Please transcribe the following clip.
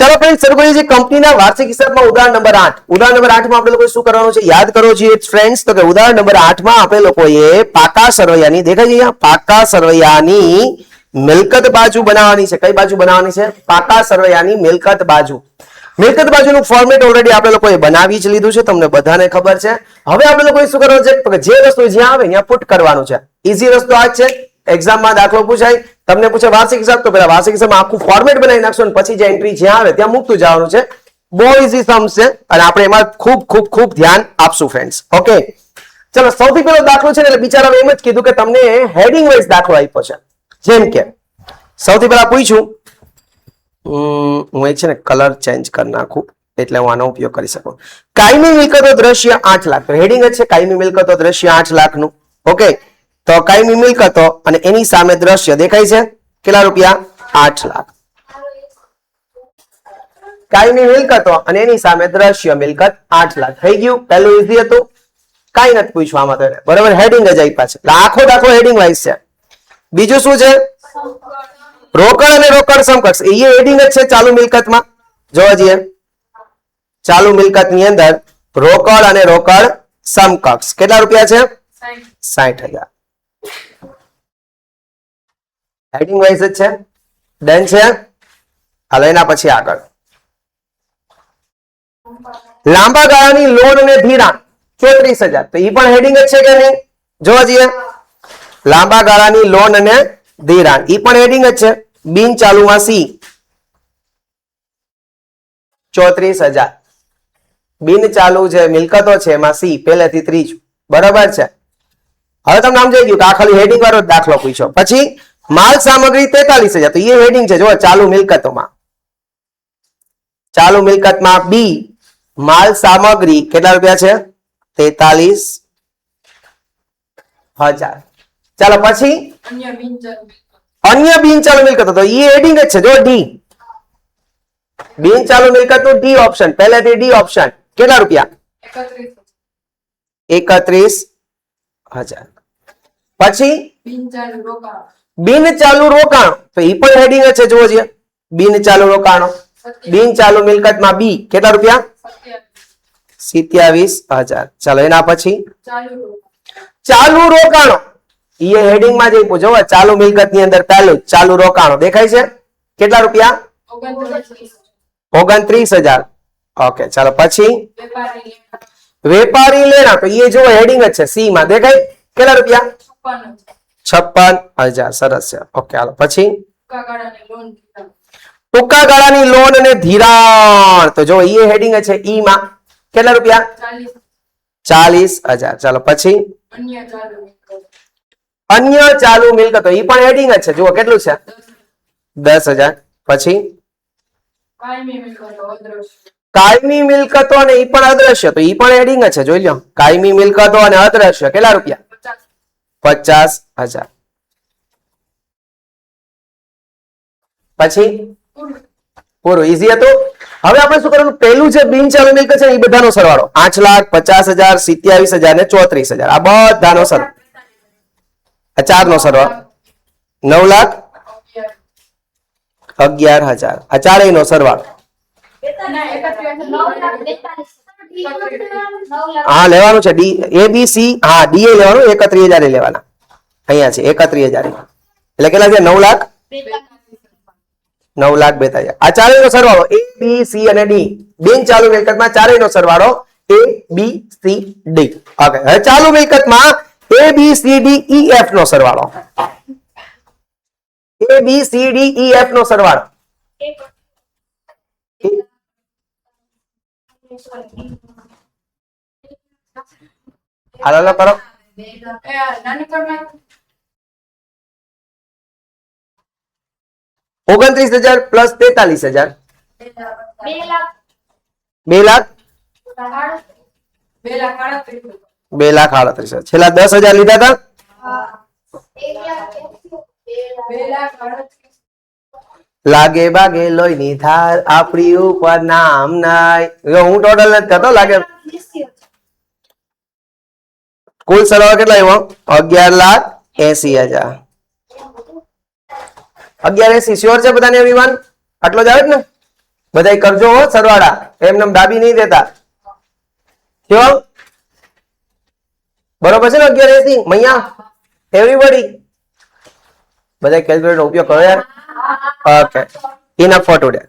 ચાલો ફ્રેન્ડ શરૂ કરીએ કંપનીના વાર્ષિક હિસાબમાં ઉદાહરણ નંબર આઠ. ઉદાહરણ નંબર આઠમાં આપણે લોકોએ શું કરવાનું છે? યાદ કરો છીએ ફ્રેન્ડ્સ તો કે ઉદાહરણ નંબર આઠમાં આપણે લોકોએ પાકા સરવૈયાની દેખાય છે પાકા સરવૈયાની મિલકત બાજુ બનાવવાની છે. કઈ બાજુ બનાવવાની છે? પાકા સરવૈયાની મિલકત બાજુ. મિલકત બાજુનું ફોર્મેટ ઓલરેડી આપણે લોકોએ બનાવી જ લીધું છે. તમને બધાને ખબર છે. હવે આપણે લોકોએ શું કરવાનું છે? જે વસ્તુ જ્યાં આવે ત્યાં પુટ કરવાનું છે. ઈઝી રસ્તો આ છે. એક્ઝામમાં દાખલો પૂછાય, તમને પૂછે વાર્ષિક હિસાબ, તો પેલા વાર્ષિક હિસાબમાં આખું ફોર્મેટ બનાવી નાખશો અને પછી જે એન્ટ્રી જ્યાં આવે ત્યાં મૂકતું જવાનું છે. બહુ ઇઝી સમ છે, અને આપણે એમાં ખૂબ ખૂબ ખૂબ ધ્યાન આપશું ફ્રેન્ડ્સ ઓકે ચલો, સૌથી પહેલો દાખલો છે ને, એટલે બિચારા એમ જ કીધું કે તમને હેડિંગ વાઇઝ દાખલો આપ્યો છે. જેમ કે, સૌથી પહેલા પૂછ્યું હું એક છે ને કલર ચેન્જ કરી નાખું, એટલે હું આનો ઉપયોગ કરી શકું. કાયમી મિલકતો દ્રશ્ય આઠ લાખ. હેડિંગ જ છે, કાયમી મિલકતો દ્રશ્ય આઠ લાખનું. ઓકે તો કાયમી મિલકતો અને એની સામે દ્રશ્ય દેખાય છે? કેટલા રૂપિયા? આઠ લાખ. કાયમી મિલકતો અને એની સામે દ્રશ્ય મિલકત આઠ લાખ થઈ ગયું. પહેલું ઇઝી હતું. કઈ નથી પૂછવા આમાં તો. બરાબર હેડિંગ જ આપ્યા છે. આખો દાખલો હેડિંગ વાઇઝ છે. બીજું શું છે? રોકડ અને રોકડ સમકક્ષ. એ હેડિંગ જ છે ચાલુ મિલકતમાં. જોવા જઈએ. ચાલુ મિલકતની અંદર રોકડ અને રોકડ સમકક્ષ. કેટલા રૂપિયા છે? સાઠ હજાર. હેડિંગ વાઇઝ જ છે. ડન છે. હાલો એના પછી આગળ. લાંબા ગાળાની લોન અને ધિરાણ ચોત્રીસ હજાર. તો એ પણ હેડિંગ જ છે કે નહીં? જોવા જઈએ. લાંબા ગાળાની લોન અને ધિરાણ એ પણ હેડિંગ જ છે. બિન ચાલુમાં સી ચોત્રીસ હજાર. બિન ચાલુ જે મિલકતો છે, એમાં સી, પહેલેથી ત્રીજું. બરાબર છે. હવે તમને આમ જઈ ગયું કે આ ખાલી હેડિંગ વાળો દાખલો પૂછ્યો. પછી માલ સામગ્રી તેતાલીસ હજાર. તો એ હેડિંગ છે. જો ચાલુ મિલકતોમાં. ચાલુ મિલકતમાં બી માલ સામગ્રી કેટલા રૂપિયા છે? તેતાલીસ હજાર. ચાલો પછી? અન્ય બિનચાલુ મિલકતો. તો એ હેડિંગ જ છે. જો ડી બિનચાલુ મિલકતનું ડી ઓપ્શન પહેલેથી ડી ઓપ્શન કેટલા રૂપિયા? એકત્રીસ હજાર. પછી? બિન ચાલુ રોકાણ. તો એ પણ હેડિંગ જ છે જુઓ છીએ બિન ચાલુ રોકાણો. બિન ચાલુ મિલકતમાં બી કેટલા રૂપિયા? સત્યાવીસ. સિત્યાવીસ હજાર. ચાલો એના પછી? ચાલુ રોકાણ. ચાલુ રોકાણો. એ હેડિંગમાં જઈ પૂછો હવે ચાલુ મિલકતની અંદર પહેલું જ ચાલુ રોકાણો. દેખાય છે? કેટલા રૂપિયા? ઓગણત્રીસ ઓગણત્રીસ હજાર. ઓકે ચાલો પછી? વેપારી લેણ વેપારી લેણા તો એ જો હેડિંગ જ છે સી માં. દેખાય? કેટલા રૂપિયા? છપ્પન હજાર સરસ છે. ઓકે હાલો પછી? ટૂંકા ગાળાની લોન અને ધિરાણ. તો જો એ હેડિંગ છે ઈ માં કેટલા રૂપિયા? ચાલીસ. હજાર. ચાલો પછી? અન્ય ચાલુ મિલકત. એ પણ હેડિંગ જ છે. જુઓ કેટલું છે? દસ હજાર. પછી? કાયમી મિલકતો અદ્રશ્ય. કાયમી મિલકતો અને એ પણ અદ્રશ્ય. તો એ પણ હેડિંગ જ છે. જોઈ લો કાયમી મિલકતો અને અદ્રશ્ય. કેટલા રૂપિયા? પચાસ હજાર. પછી? પૂરું. ઈઝી હતું? હવે આપણે શું કરવાનું? પહેલું જે બિન ચાલુ મિલકત છે એ બધાનો સરવાળો. આઠ લાખ, પચાસ હજાર, સિત્યાવીસ હજાર ને ચોત્રીસ હજાર. આ બધાનો સરવાળો ચાર નો સરવાળો. નવ લાખ, અગિયાર હજાર. આ ચારેય નો સરવાળો હા લેવાનું છે. ડી એ બી સી હા ડી એ લેવાનું એકત્રીસ હજાર લેવાના. અહીંયા છે એકત્રીસ હજાર એટલે કેટલા છે નવ લાખ? નવ લાખ બેતાલીસ આ ચારેય નો સરવાળો એ બી સી અને ડી. બિન ચાલુ મિલકતમાં ચારેય નો સરવાળો A B C D. Okay હવે ચાલુ મિલકતમાં A B C D E F નો સરવાળો. A B C D E F નો સરવાળો. હાલો હાલો કરો એ આ નાની કરમાં ઓગણત્રીસ હજાર પ્લસ તેતાલીસ હજાર બે લાખ બે લાખ બે લાખ આડત્રીસ બે લાખ આડત્રીસ હજાર છેલ્લા દસ હજાર લીધા હતા બે લાખ આડત્રીસ લાગે બાગે લોહીની ધાર આપણી ઉપર નામ નાય. જો હું ટોટલ નથી કરતો લાગે. કુલ સરવાળો કેટલા આવ્યો? અગિયાર લાખ એસી હજાર. અગિયાર એસી શ્યોર છે બધાને એવરીવન આટલો જ આવે છે ને? બધાય કરજો હો સરવાળા. એમને એમ દાબી નહીં દેતા. કયો બરોબર છે ને અગિયાર એસી? મૈયા એવરીબડી બધા કેલ્ક્યુલેટર ઉપયોગ કરો યાર. Okay ఈనఫ్ for today